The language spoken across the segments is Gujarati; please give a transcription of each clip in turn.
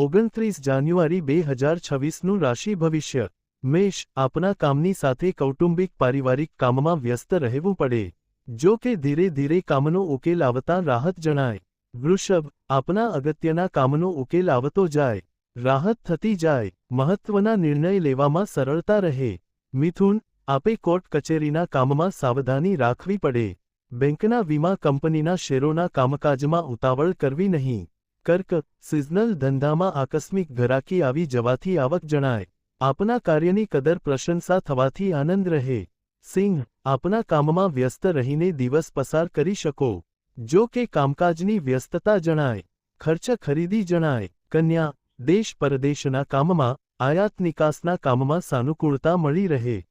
ઓગણત્રીસ જાન્યુઆરી બે હજાર છવ્વીસનું રાશિ ભવિષ્ય. મેષ આપના કામની સાથે કૌટુંબિક પારિવારિક કામમાં વ્યસ્ત રહેવું પડે. જો કે ધીરે ધીરે કામનો ઉકેલ આવતા રાહત જણાય. વૃષભ આપના અગત્યના કામનો ઉકેલ આવતો જાય. રાહત થતી જાય, મહત્વના નિર્ણય લેવામાં સરળતા રહે. મિથુન આપે કોર્ટ કચેરીના કામમાં સાવધાની રાખવી પડે. બેંકના વીમા કંપનીના શેરોના કામકાજમાં ઉતાવળ કરવી નહીં. કર્ક, સિઝનલ ધંધામાં આકસ્મિક ઘરાકી આવી જવાથી આવક જણાય. આપના કાર્યની કદર પ્રશંસા થવાથી આનંદ રહે. સિંહ, આપના કામમાં વ્યસ્ત રહીને દિવસ પસાર કરી શકો. જો કે કામકાજની વ્યસ્તતા જણાય. ખર્ચ ખરીદી જણાય. કન્યા, દેશ પરદેશના કામમાં, આયાત નિકાસના કામમાં સાનુકૂળતા મળી રહે.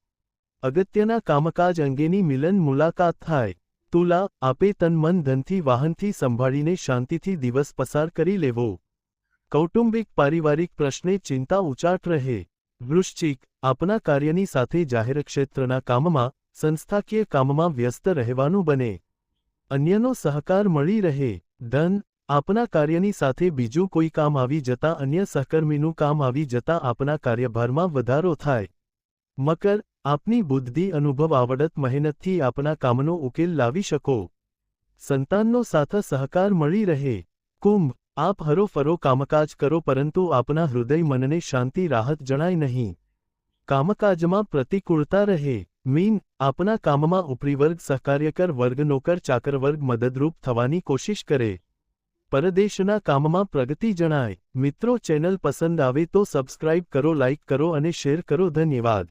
અગત્યના કામકાજ અંગેની મિલન મુલાકાત થાય. તુલા, આપે તન મન ધનથી વાહનથી સંભાળીને શાંતિથી દિવસ પસાર કરી લેવો. કૌટુંબિક પારિવારિક પ્રશ્ને ચિંતા ઉચાટ રહે. વૃશ્ચિક, આપના કાર્યની સાથે જાહેર ક્ષેત્રના કામમાં, સંસ્થાકીય કામમાં વ્યસ્ત રહેવાનું બને. અન્યનો સહકાર મળી રહે. ધન, આપના કાર્યની સાથે બીજું કોઈ કામ આવી જતા અન્ય સહકર્મીનું કામ આવી જતા આપના કાર્યભારમાં વધારો થાય. મકર આપની બુદ્ધિ અનુભવ આવડત મહેનતથી આપના કામનો ઉકેલ લાવી શકો. સંતાનનો સાથ સહકાર મળી રહે. કુંભ, આપ હરોફરો કામકાજ કરો પરંતુ આપના હૃદય મનને શાંતિ રાહત જણાય નહીં. કામકાજમાં પ્રતિકૂળતા રહે. મીન, આપના કામમાં ઉપરીવર્ગ સહકાર્યકર વર્ગ નોકર ચાકરવર્ગ મદદરૂપ થવાની કોશિશ કરે. પરદેશના કામમાં પ્રગતિ જણાય. મિત્રો ચેનલ પસંદ આવે તો સબસ્ક્રાઇબ કરો, લાઇક કરો અને શેર કરો. ધન્યવાદ.